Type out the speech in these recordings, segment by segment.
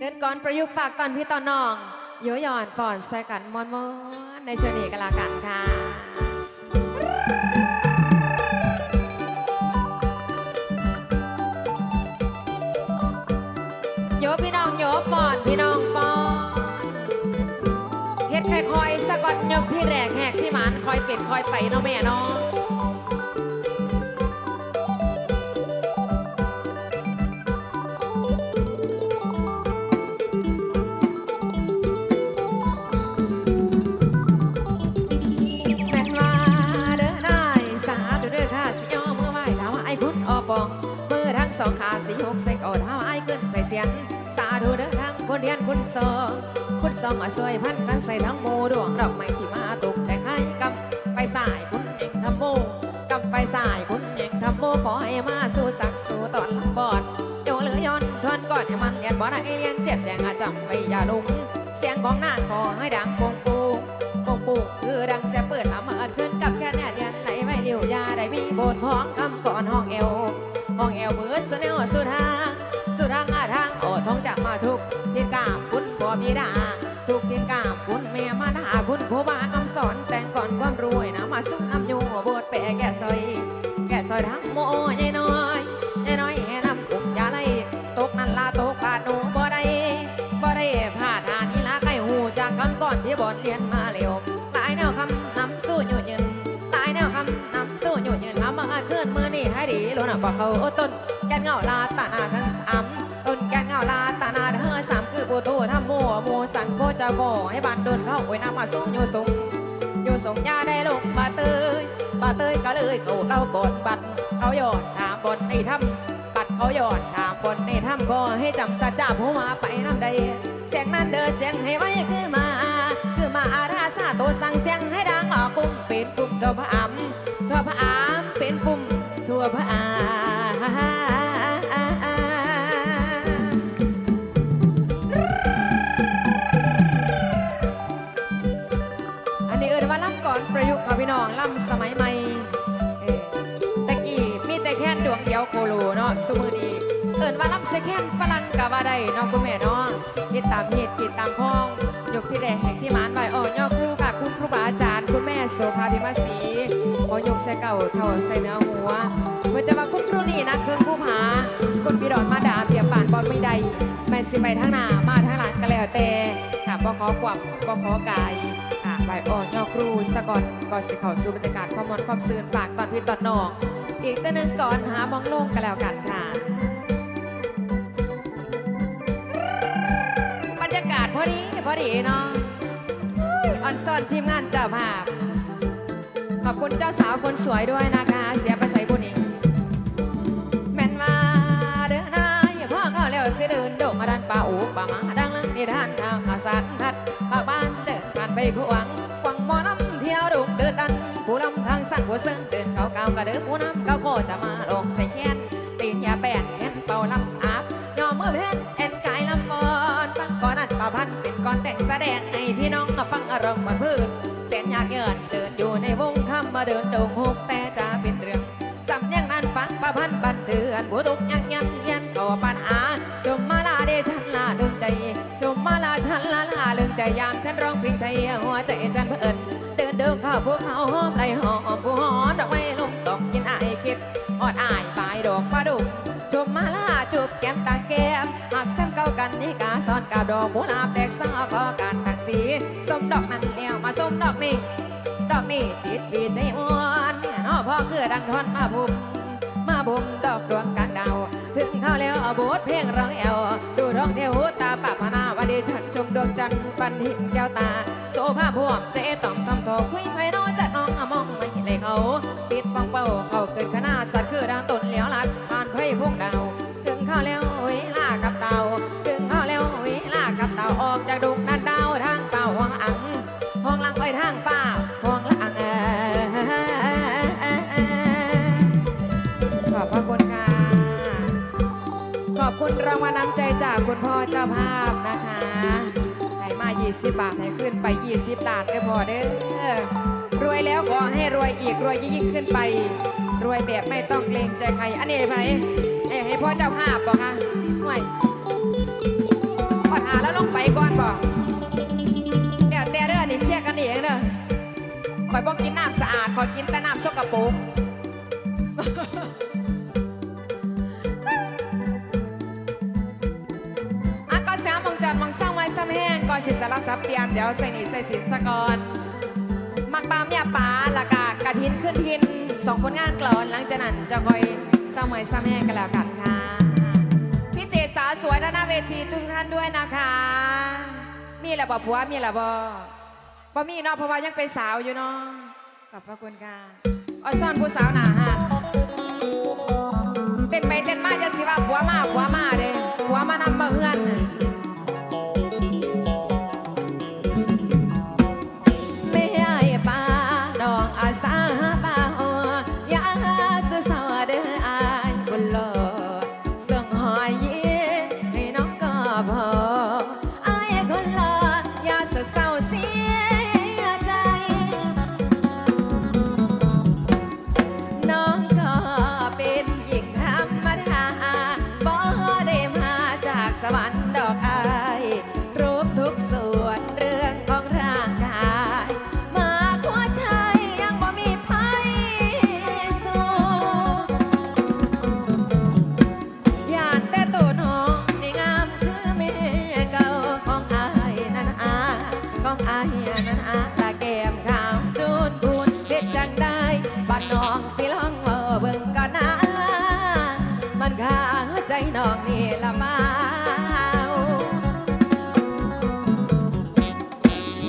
เดินก่อนประยุกต์ฝากตอนพี่ต่อน้องโยหย่อนฝอนใส่กันมอนมอนในเชนีกันละกันค่ะโยพี่น้องโยฟอนพี่น้องฟอนเฮ็ดค่อยๆสะกดยกที่แรกแหกที่หมันคอยเป็นคอยไปเนาะแม่เนาะ องอะสวยพันกันใส่ทั้งโมดวงดอกไม้ที่มาตกแต่ให้กับไปสายคุณเองทำโมกับไปสายคุณเองทำโมขอให้มาสู่สักสู่ตอนบอดโยเหลือย้อนทวนก่อนให้มันเรียนบ่ได้เรียนเจ็บแต่งอาจำไว้อย่าลุงเสียงของนางขอให้ดังปงปูปงปูคือดังเสียเปิดละเมิดขึ้นกับแค่เนี่ยเรียนไหลไม่เลี้ยวยาได้มีบทของคำก่อนห้องเอวห้องเอวมือสุดแนวสุดทางสุดทาง คำก่อนที่บทเรียนมาเร็วตายแนวคำนำสู้อยู่ยืนตายแนวคำนำสู้อยู่ยืนล้วมาเคลื่อนมือนี่ให้ดีล้นกว่าเขาต้นแกนเงาลาตานาทั้งสามต้นแกนเงาลาตานาเธอสามคือปูโตทำโมโมสันโคจะก่อให้บานเดินเข้าไว้นำมาสู้อยู่สูงอยู่สูงยาได้ลงมาเตยมาเตยก็เลยเขาเรากดบัตรเขาหยอดถามบนในถ้ำบัตรเขาหยอดถามบนในถ้ำก็ให้จำสัจจะผู้มาไปน้ำใดเสียงนั้นเดินเสียงให้ไว้คือมา มาอาราซาตัวสั่งเสียงให้ดังออกปุ่มเป็นปุ่มทั่วพระอำทั่วพระอำเป็นปุ่มทั่วพระอาอันนี้เอินว่าล่ำก่อนประยุกต์ค่ะพี่น้องล่ำสมัยใหม่ตะกี้มีแต่แค่ดวงเดียวโคโลเนาะสมือดีเอินว่าล่ำเสแค่นฝรั่งกะว่าได้เนาะคุณแม่เนาะคิดตามเหตุคิดตามพ้อง ยกที่แดแห่งที่มานไว้อ่อนย่อครูค่ะคุณครูบาอาจารย์ คุณแม่โสภาพิมาศรีขอยกใส่เก่าเท่าใส่เนื้อหัวเมื่อจะมาคุณครูนี่นะเครื่องผู้ผาคุณพี่ดอนมาดาเปียบป่านบอลไม่ใดแม่นสิไปทางหน้ามาทางหลังก็แล้วแต่ค่ะบ่ขอความบ่ขอกายค่ะใบอ่อนย่อครูสะก่อนก่อนสิเข้าสู่บรรยากาศความมอนความซื่นฝากตอนพี่ตอนน้องอีกจะหนึ่งก่อนหามองโล่งกันแล้วกันค่ะ ยากาศพอดีพอดีเนาะออนซอนทีมงานเจ้าภาพ ขอบคุณเจ้าสาวคนสวยด้วยนะคะ เสียไปใส่บุญอีกแม่นมาเด้อนาอย่าพ่อเข้าแล้วสิเดินโดมาดันป่าอูป่ามาดังลังนี่ด้านทางมาสันทัดป่าบ้านเดินผ่านไปขวางกวางมอน้ำเที่ยวดุเดินดันผู้ลำทางสั่งหัวเส้นเดินเขาเก่ากระเดิมผู้น้ำเขาโคจะมา แสดงให้พี่น้องฟังอารมณ์มันพืชเส้นยากเยินเดินอยู่ในวงคำมาเดินโด่งหกแต่จะเป็นเรื่องสำเนียงนั้นฟังประพันธ์บันเทือนผู้ตุกยังยันเยียนก่อปัญหาจมมาลาเดชันลาเรื่องใจจมมาลาฉันลาลาเรื่องใจยามฉันร้องเพลงไทยหัวใจฉันเพิ่นเดินเดินเข้าพวกเขาหอมไหลหอมผู้หอมดอกไม้ลมตกกินอายคิดอดอายปลายดอกประดุกจมมาลาจูบแก้มตาแก้มหากแซมเก้ากันนี่กาซ้อนกับดอกกุหลาบแตกซอก็กา ดอกนั้นแล้วมาสมดอกนี้ ดอกนี้จิตวีใจอ่อนนอพ่อคือดังทอนมาบุมมาบุมดอกดวงกลางดาว ถึงเข้าแล้วเอาโบทเพลงร้องแอว ดูร้องเดียวตาปะพนาวันดีฉันชมดวงจันทร์ปันหินแก้วตา โซภาพวมเจต่อมทำทอคุยไพน้อยจะน้องอมองไม่เห็นเลยเขา ติดปังเป้าเขาเกิดขนาดสัตว์คือดังต้นเหลียวลัด คุณพ่อเจ้าภาพนะคะไหนมา 20 บาทไหนขึ้นไป 20 บาทได้พอเด้อรวยแล้วขอให้รวยอีกรวยยิ่งขึ้นไป รวยแบบไม่ต้องเกรงใจใคร อันนี้ไหมให้พ่อเจ้าภาพบอกค่ะห่วยพอดหาแล้วลงไปก่อนบอกเดี๋ยวแต่เด้อนี่เคลียร์กันเองเนอะคอยบอกกินน้ำสะอาดคอยกินแต่น้ำโสกปรก สิสลับซับเตียนเดี๋ยวใส่หนี่ใส่สินสะกอนมักปามยาป่าละกะกระทินขึ้นทินสองผลงานกลอนหลังจากนั้นจะคอยสมัยสมัยกันแล้วกันค่ะ พิเศษสาวสวยด้านหน้าเวทีทุกท่านด้วยนะคะ มีระบอบผัวมีระบอบบ่มีนอะเพราะว่ายังเป็นสาวอยู่เนาะขอบพระคุณค่ะอซ่อนผู้สาวหนาฮะเต้นไปเต้นมาจะสิว่าผัวมาผัวมาเด้ผัวมานำมาเฮือน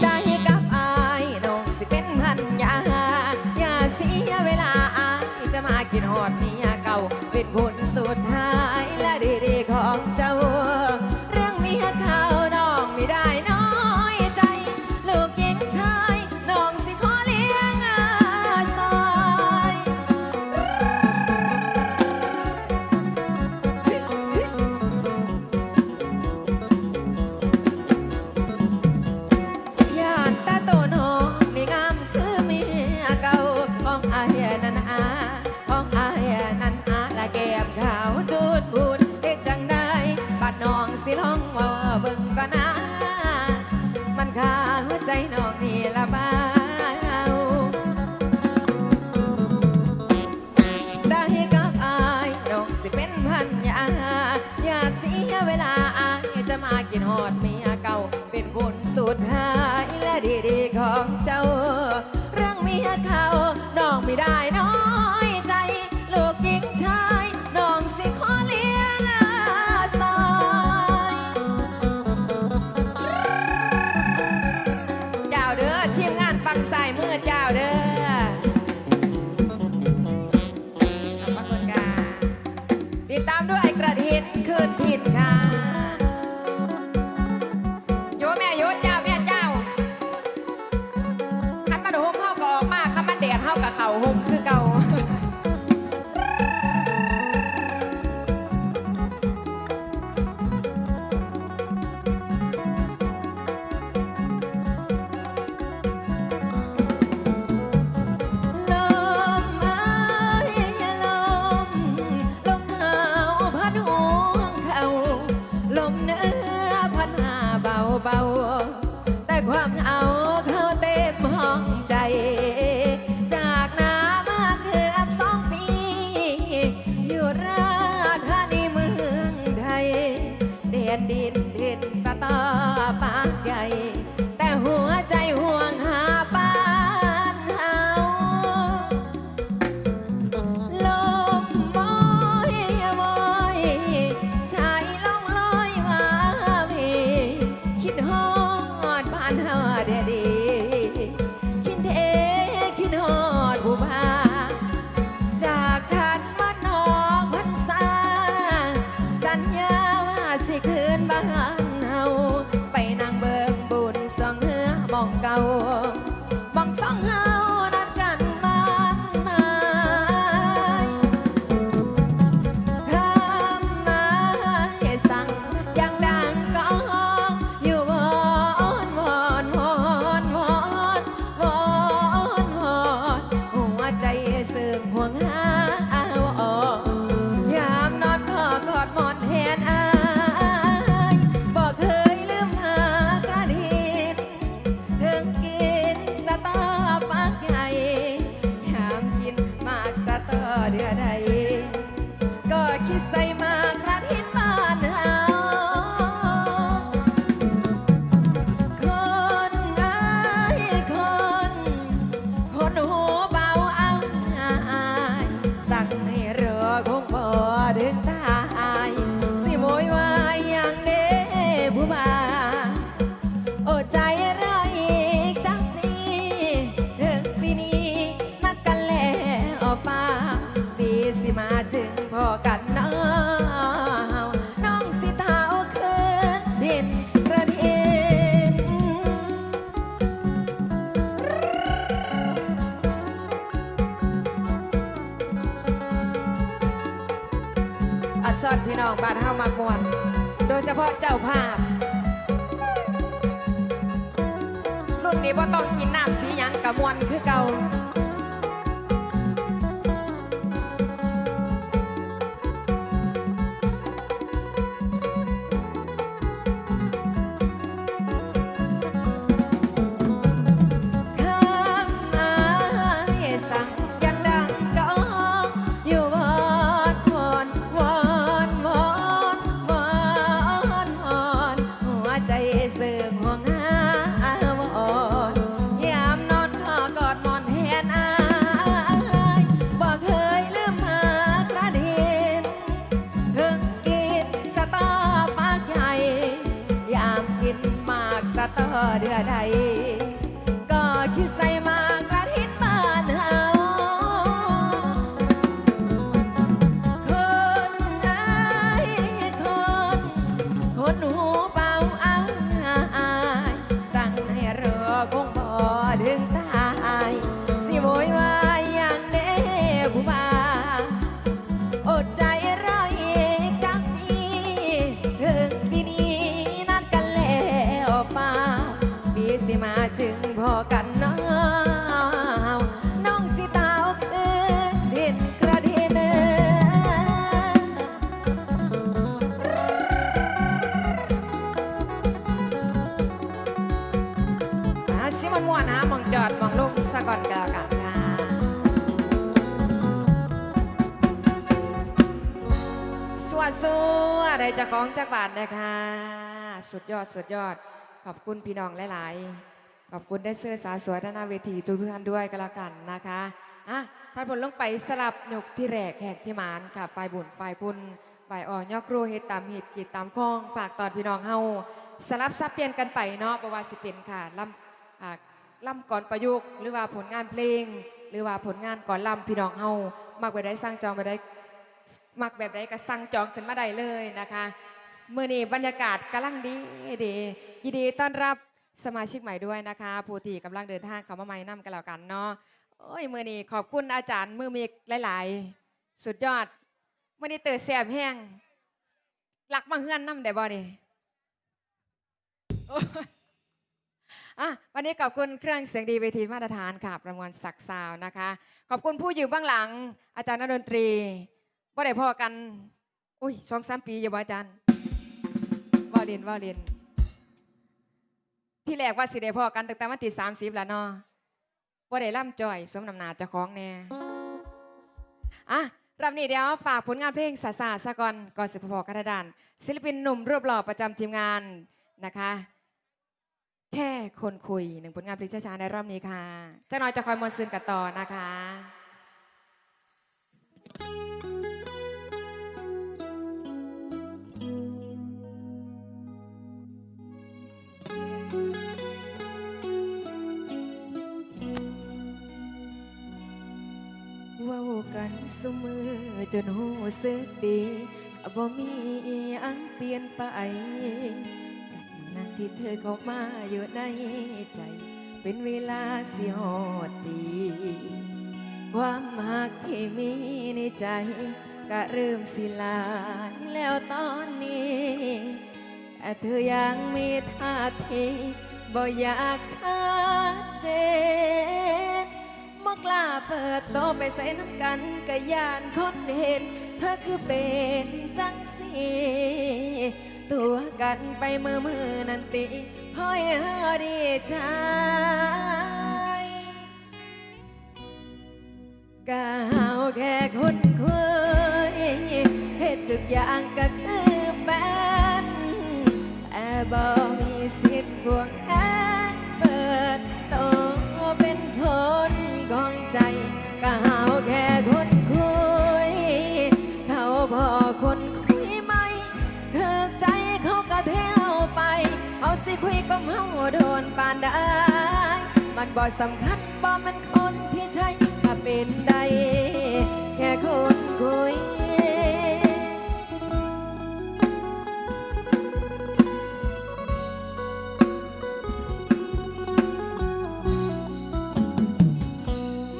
ได้กับอายน้องสิเป็นพันยายาสียเวลาอาจะมากินหอดียเก่าเป็นผลสุดท้ายและดี สิลองว่าเบิ่งก็นะ มันขาหัวใจน้องนี่ละบ้าด้กับอายนองสิเป็นพันยายาสีเวลาอายจะมากินหอดมี ทีมงานฟังสายมื่อเจ้าเด้อขระคุณค่ะติดตามด้วยกระดิ่งคืนผิดค่ะ ซอดพี่น้องบ้านเฮามากวน โดยเฉพาะเจ้าภาพ รุ่นนี้บ่ต้องกินน้ำสีหยังกะมวนคือเก่า ใด วัสดีอะไรจะของจากบาทนะคะ สุดยอดสุดยอด ขอบคุณพี่น้องหลาย ๆ ขอบคุณได้เสื้อสาวสวยด้านหน้าเวทีทุกท่านด้วยก็แล้วกันนะคะอะท่านผลลงไปสลับหยกที่แรกแหกที่หมานค่ะฝ่ายบุญฝ่ายคุณฝ่ายอ่อนยอกรูเฮ็ดตามหิดกิดตามคล้องฝากตอนพี่น้องเฮาสลับซับเปลี่ยนกันไปเนาะประว่าสิเป็นค่ะลำลำก่อนประยุกต์หรือว่าผลงานเพลง หรือว่าผลงานก่อนลำพี่น้องเฮามากไปได้สร้างจองไปได้ มักแบบใดก็สั่งจองขึ้นมาได้เลยนะคะเมื่อนี้บรรยากาศกำลังดีดียินดีต้อนรับสมาชิกใหม่ด้วยนะคะผู้ที่กำลังเดินทางเข้ามาใหม่นํกันแล้วกันเนาะโอ้ยเมื่อนี้ขอบคุณอาจารย์มือมีหลาย ๆ สุดยอดเมื่อนี้เตือแสบแห้งหลักมาเฮือนน้ำได้บ่นี่อ้ยอะวันนี้ขอบคุณเครื่องเสียงดีเวทีมาตรฐานค่ะ ประมวลศักดิ์ซาวน์นะคะ ขอบคุณผู้อยู่เบื้องหลัง อาจารย์นดนตรี ว่าได้พอกันอุ้ยสองสามปีอยู่บ่อาจารย์ว่าเรียนว่าเรียน ที่แรกว่าสิได้พอกันตั้งแต่วันที่สามสิบแล้วเนาะว่าได้ล่ำจ่อยสมนำหนาเจะคล้าของแน่อะรับนี่เดี๋ยวฝากผลงานเพลงสาสาสะก่อนก่อนสิบพอกันดาน ศิลปินหนุ่มรูปหล่อประจำทีมงานนะคะ แค่คนคุยหนึ่งผลงานเพลงช้าๆในรอบนี้ค่ะเจ้าน้อยจะคอยมวลซึนกันต่อนะคะ ว้ากันเสมอจนหูสึกดีก็บ่มีอังเปลี่ยนไป จากนั้นที่เธอเข้ามาอยู่ในใจ เป็นเวลาสิหอดดี ความหักที่มีในใจ ก็เริ่มสิลายแล้วตอนนี้แต่เธอยังมีท่าทีบ่อยากชัดเจน บ่กล้าเปิดโตไปใส่น้ำกันกะยานคนเห็น เธอคือเป็นจังสีตัวกันไปมือมือนันติพ่อยเฮาดีใจก้าวแค่คนคุยเหตุทุกอย่างก็คือแฟนแต่บ่มีสิทธิ์ควง โดนปานได้ มันบ่สำคัญบ่มันคนที่ใช่ถ้าเป็นใด แค่คนคุย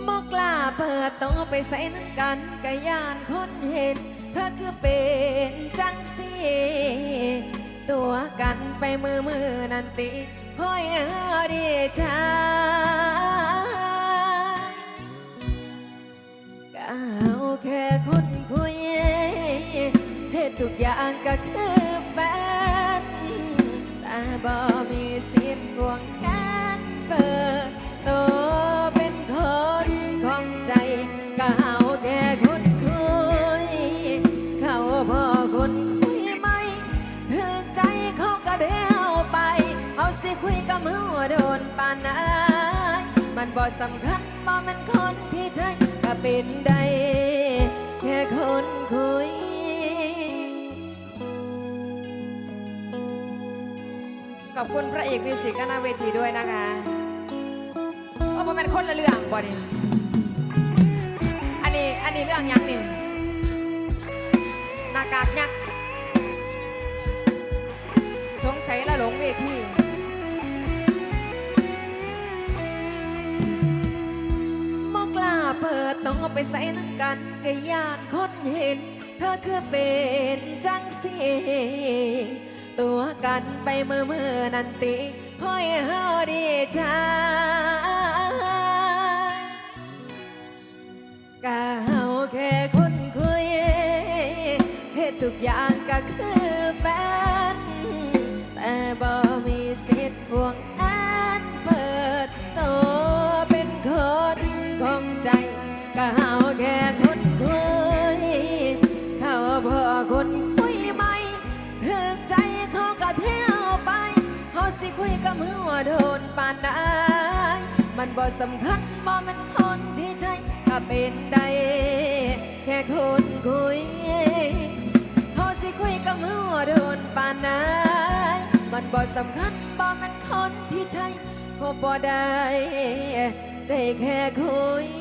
มอกลาเปิดตัวไปใส่นักกันกะยานคนเห็น เธอคือเป็นจังสีตัวกันไปมือมือนันติ พ่อยเฮาดีใจก็เอาแค่คนคุยเหตุทุกอย่างก็คือแฟนแต่บ่มีสิทธิ์ห่วงแขนเปิดตัว กับเฮาโดนปานไหนมันบ่สำคัญบ่แมันคนที่ใจก็เป็นได้แค่คนคุย ขอบคุณพระเอกมิวสิกหน้าเวทีด้วยนะคะโอ้มันเป็นคนละเรื่องบ่นี่อันนี้อันนี้เรื่องยังนี่หน้ากากยักษ์สงสัยละหลงเวที เปิดต้องเอาไปใส่น้ำกันกะยานคนเห็น เธอคือเป็นจังสีตัวกันไปมือมือนันติพ่อยเฮาดีใจกะเฮาแค่คนคุยเหตุทุกอย่างก็คือแฟนแต่บ่มีสิทธิ์ห่วง คุยกับหัวโดนปานได้มันบ่สำคัญบ่มันคนที่ใจก็เป็นได้แค่คนคุยเขาสิคุยกับหัวโดนปานได้มันบ่สำคัญบ่มันคนที่ใจก็บ่ได้ได้แค่คุย